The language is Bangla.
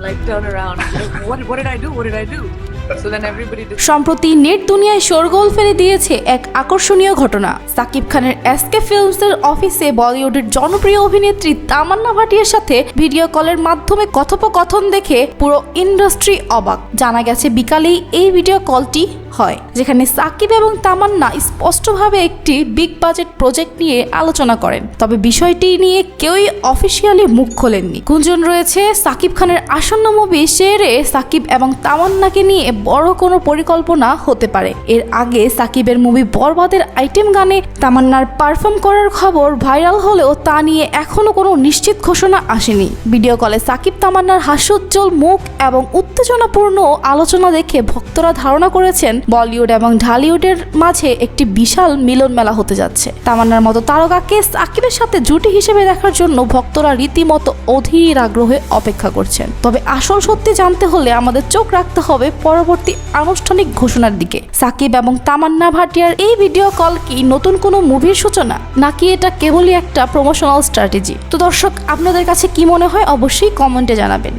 like turn around. What, what did I do? What did I do? সম্প্রতি নেট দুনিয়ায় শোরগোল ফেলে দিয়েছে এক আকর্ষণীয় ঘটনা সাকিব খানের এসকে ফিল্মসের অফিসে বলিউডের জনপ্রিয় অভিনেত্রী তামান্না ভাটিয়ার সাথে ভিডিও কলের মাধ্যমে কথোপকথন দেখে পুরো ইন্ডাস্ট্রি অবাক জানা গেছে বিকালেই এই ভিডিও কলটি হয়, যেখানে সাকিব এবং তামান্না স্পষ্টভাবে একটি বিগ বাজেট প্রজেক্ট নিয়ে আলোচনা করেন। তবে বিষয়টি নিয়ে কেউই অফিসিয়ালি মুখ খোলেননি। গুঞ্জন রয়েছে, সাকিব খানের আসন্ন মুভি শেরে সাকিব এবং তামান্নাকে নিয়ে বড় কোনো পরিকল্পনা হতে পারে। এর আগে সাকিবের মুভি বরবাদের আইটেম গানে তামান্নার পারফর্ম করার খবর ভাইরাল হলেও তা নিয়ে এখনও কোনো নিশ্চিত ঘোষণা আসেনি। ভিডিও কলে সাকিব তামান্নার হাস্যোজ্জ্বল মুখ এবং উত্তেজনাপূর্ণ আলোচনা দেখে ভক্তরা ধারণা করেছেন বলিউড এবং ঢালিউডের মাঝে একটি বিশাল মিলন মেলা হতে যাচ্ছে। তামান্নার মতো তারকাকে সাকিবের সাথে জুটি হিসেবে দেখার জন্য ভক্তরা রীতিমতো অধীর আগ্রহে অপেক্ষা করছেন। তবে আসল সত্যি জানতে হলে আমাদের চোখ রাখতে হবে পরবর্তী আনুষ্ঠানিক ঘোষণার দিকে। সাকিব এবং তামান্না ভাটিয়ার এই ভিডিও কল কি নতুন কোনো মুভির সূচনা? নাকি এটা কেবলই একটা প্রমোশনাল স্ট্র্যাটেজি তো দর্শক, আপনাদের কাছে কি মনে হয়? অবশ্যই কমেন্টে জানাবেন।